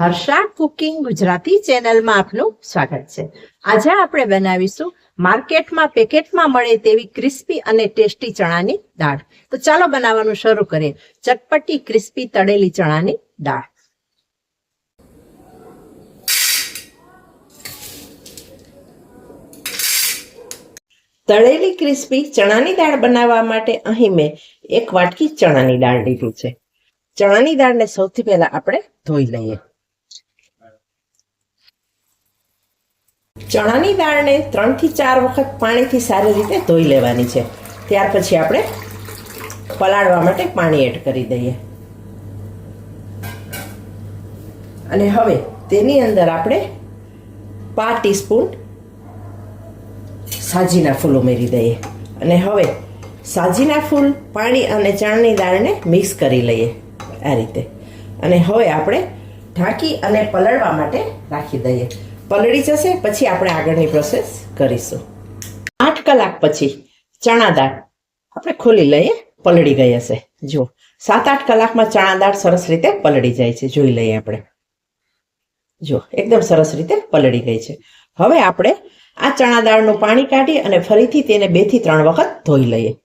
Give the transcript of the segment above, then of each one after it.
Harsha cooking Gujarati ચેનલમાં આપનું સ્વાગત છે. આજે આપણે બનાવીશું માર્કેટમાં પેકેટમાં મળે તેવી ક્રિસ્પી અને ટેસ્ટી ચણાની દાળ. તો ચાલો બનાવવાનું શરૂ કરીએ. ચટપટી ક્રિસ્પી તળેલી ચણાની દાળ. તળેલી ક્રિસ્પી ચણાની દાળ બનાવવા માટે અહીં મેં એક વાટકી ચણાની દાળ લીધું છે. ચણાની દાળને સૌથી પહેલા આપણે ધોઈ લઈએ. ચણાની દાળને ત્રણથી ચાર વખત પાણીથી સારી રીતે ધોઈ લેવાની છે. ત્યાર પછી આપણે પલાળવા માટે પાણી એડ કરી દઈએ. અને હવે તેની અંદર આપણે પાંચ ટીસ્પૂન સાજીના ફૂલ ઉમેરી દઈએ. અને હવે સાજીના ફૂલ પાણી અને ચણાની દાળને મિક્સ કરી લઈએ આ રીતે. અને હવે આપણે ઢાંકી અને પલળવા માટે રાખી દઈએ. પલળી જશે, પછી આપણે આગળની પ્રોસેસ કરીશું. આઠ કલાક પછી ચણા દાળ. આપણે ખોલી લઈએ, પલળી ગઈ હશે. જો સાત આઠ કલાકમાં ચણા દાળ સરસ રીતે પલળી જાય છે. જોઈ લઈએ આપણે. જો એકદમ સરસ રીતે પલળી ગઈ છે. હવે આપણે આ ચણા દાળનું પાણી કાઢી અને ફરીથી તેને બેથી ત્રણ વખત ધોઈ લઈએ.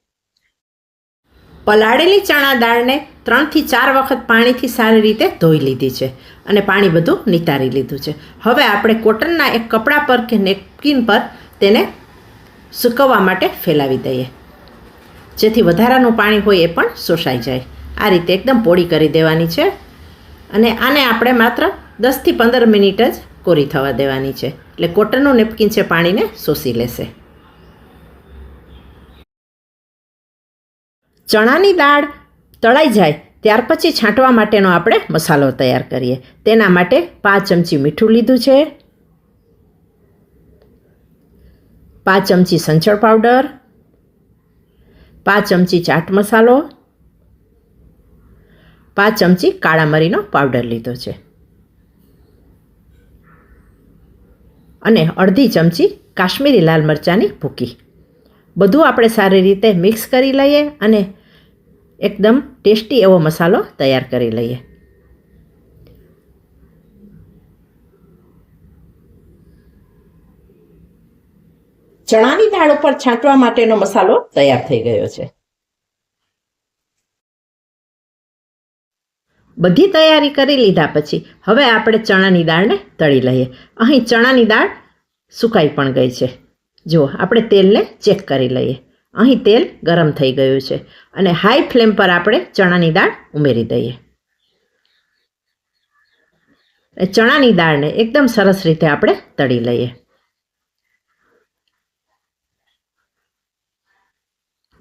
પલાળેલી ચણા દાળને ત્રણથી ચાર વખત પાણીથી સારી રીતે ધોઈ લીધી છે અને પાણી બધું નિતારી લીધું છે. હવે આપણે કોટનના એક કપડા પર કે નેપકિન પર તેને સૂકવવા માટે ફેલાવી દઈએ. જેથી વધારાનું પાણી હોય એ પણ શોષાઈ જાય. આ રીતે એકદમ પોળી કરી દેવાની છે અને આને આપણે માત્ર દસથી પંદર મિનિટ જ કોરી થવા દેવાની છે. એટલે કોટનનું નેપકિન છે પાણીને શોષી લેશે. ચણાની દાળ તળાઈ જાય, ત્યાર પછી છાંટવા માટેનો આપણે મસાલો તૈયાર કરીએ. તેના માટે પાંચ ચમચી મીઠું લીધું છે. પાંચ ચમચી સંચળ પાવડર. પાંચ ચમચી ચાટ મસાલો. પાંચ ચમચી કાળા મરીનો પાવડર લીધો છે. અને અડધી ચમચી કાશ્મીરી લાલ મરચાંની ભૂકી. બધું આપણે સારી રીતે મિક્સ કરી લઈએ અને એકદમ ટેસ્ટી એવો મસાલો તૈયાર કરી લઈએ. ચણાની દાળ ઉપર છાંટવા માટેનો મસાલો તૈયાર થઈ ગયો છે. બધી તૈયારી કરી લીધા પછી હવે આપણે ચણાની દાળને તળી લઈએ. અહીં ચણાની દાળ સુકાઈ પણ ગઈ છે. જુઓ આપણે તેલને ચેક કરી લઈએ. અહીં તેલ ગરમ થઈ ગયું છે અને હાઈ ફ્લેમ પર આપણે ચણાની દાળ ઉમેરી દઈએ. ચણાની દાળને એકદમ સરસ રીતે આપણે તળી લઈએ.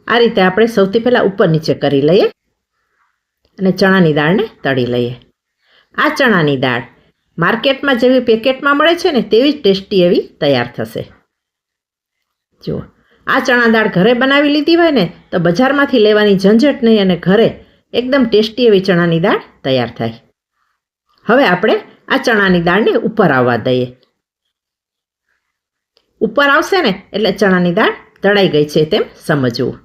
આ રીતે આપણે સૌથી પહેલાં ઉપર નીચે કરી લઈએ અને ચણાની દાળને તળી લઈએ. આ ચણાની દાળ માર્કેટમાં જેવી પેકેટમાં મળે છે ને, તેવી જ ટેસ્ટી એવી તૈયાર થશે. જુઓ. આ ચણા દાળ ઘરે બનાવી લીધી હોય ને, તો બજારમાંથી લેવાની ઝંઝટ નહીં અને ઘરે એકદમ ટેસ્ટી એવી ચણાની દાળ તૈયાર થાય. હવે આપણે આ ચણાની દાળને ઉપર આવવા દઈએ. ઉપર આવશે ને, એટલે ચણાની દાળ તળાઈ ગઈ છે તેમ સમજવું.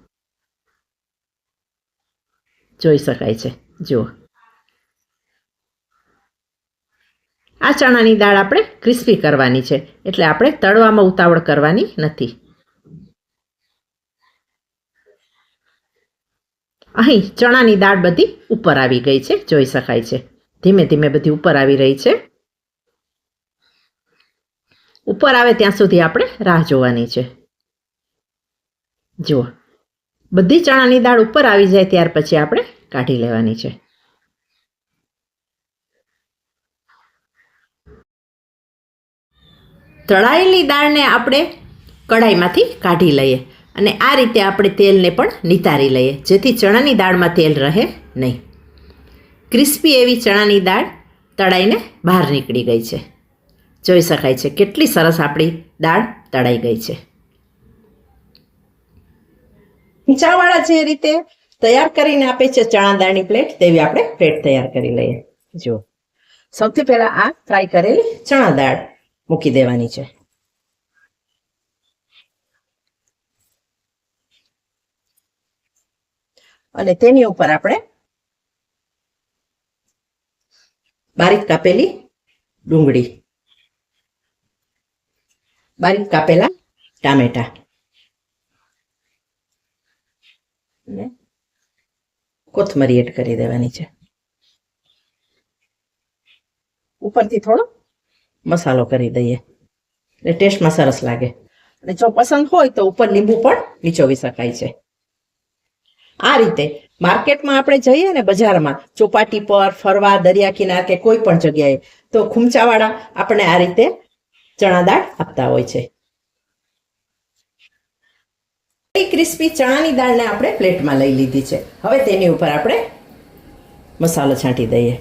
જોઈ શકાય છે. જુઓ. આ ચણાની દાળ આપણે ક્રિસ્પી કરવાની છે, એટલે આપણે તળવામાં ઉતાવળ કરવાની નથી. અહીં ચણાની દાળ બધી ઉપર આવી ગઈ છે, જોઈ શકાય છે. ધીમે ધીમે બધી ઉપર આવી રહી છે. ઉપર આવે ત્યાં સુધી આપણે રાહ જોવાની છે. જુઓ, બધી ચણાની દાળ ઉપર આવી જાય ત્યાર પછી આપણે કાઢી લેવાની છે. તળાયેલી દાળને આપણે કઢાઈમાંથી કાઢી લઈએ. અને આ રીતે આપણે તેલને પણ નિતારી લઈએ, જેથી ચણાની દાળમાં તેલ રહે નહીં. ક્રિસ્પી એવી ચણાની દાળ તળાઈને બહાર નીકળી ગઈ છે. જોઈ શકાય છે કેટલી સરસ આપણી દાળ તળાઈ ગઈ છે. ખીચાવાળા જે રીતે તૈયાર કરીને આપે છે ચણા દાળની પ્લેટ, તેવી આપણે પ્લેટ તૈયાર કરી લઈએ. જો સૌથી પહેલા આ ફ્રાય કરેલી ચણા દાળ મૂકી દેવાની છે. અને તેની ઉપર આપણે બારીક કાપેલી ડુંગળી, બારીક કાપેલા ટામેટા કોથમરી એડ કરી દેવાની છે. ઉપરથી થોડો મસાલો કરી દઈએ એટલે ટેસ્ટમાં સરસ લાગે. અને જો પસંદ હોય તો ઉપર લીંબુ પણ નીચોવી શકાય છે. આ રીતે માર્કેટમાં આપણે જઈએ ને બજારમાં, ચોપાટી પર, ફરવા, દરિયા કિનાર કે કોઈ પણ જગ્યાએ, તો ખૂમચાવાળા આપણે આ રીતે ચણા દાળ આપતા હોય છે. ક્રિસ્પી ચણાની દાળને આપણે પ્લેટમાં લઈ લીધી છે. હવે તેની ઉપર આપણે મસાલો છાંટી દઈએ.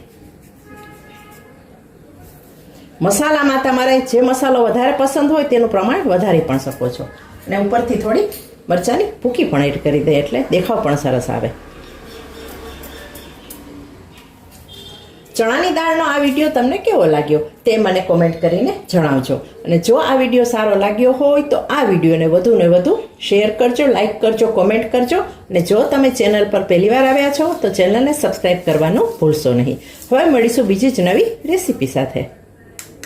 મસાલામાં તમારે જે મસાલો વધારે પસંદ હોય તેનું પ્રમાણ વધારી પણ શકો છો. અને ઉપરથી થોડી મરચાંની ભૂકી પણ એડ કરી દે એટલે દેખાવ પણ સરસ આવે. ચણાની દાળનો આ વીડિયો તમને કેવો લાગ્યો તે મને કોમેન્ટ કરીને જણાવજો. અને જો આ વીડિયો સારો લાગ્યો હોય તો આ વિડીયોને વધુ ને વધુ શેર કરજો લાઈક કરજો કોમેન્ટ કરજો. અને જો તમે ચેનલ પર પહેલીવાર આવ્યા છો તો ચેનલને સબસ્ક્રાઈબ કરવાનું ભૂલશો નહીં. હવે મળીશું બીજી જ નવી રેસીપી સાથે.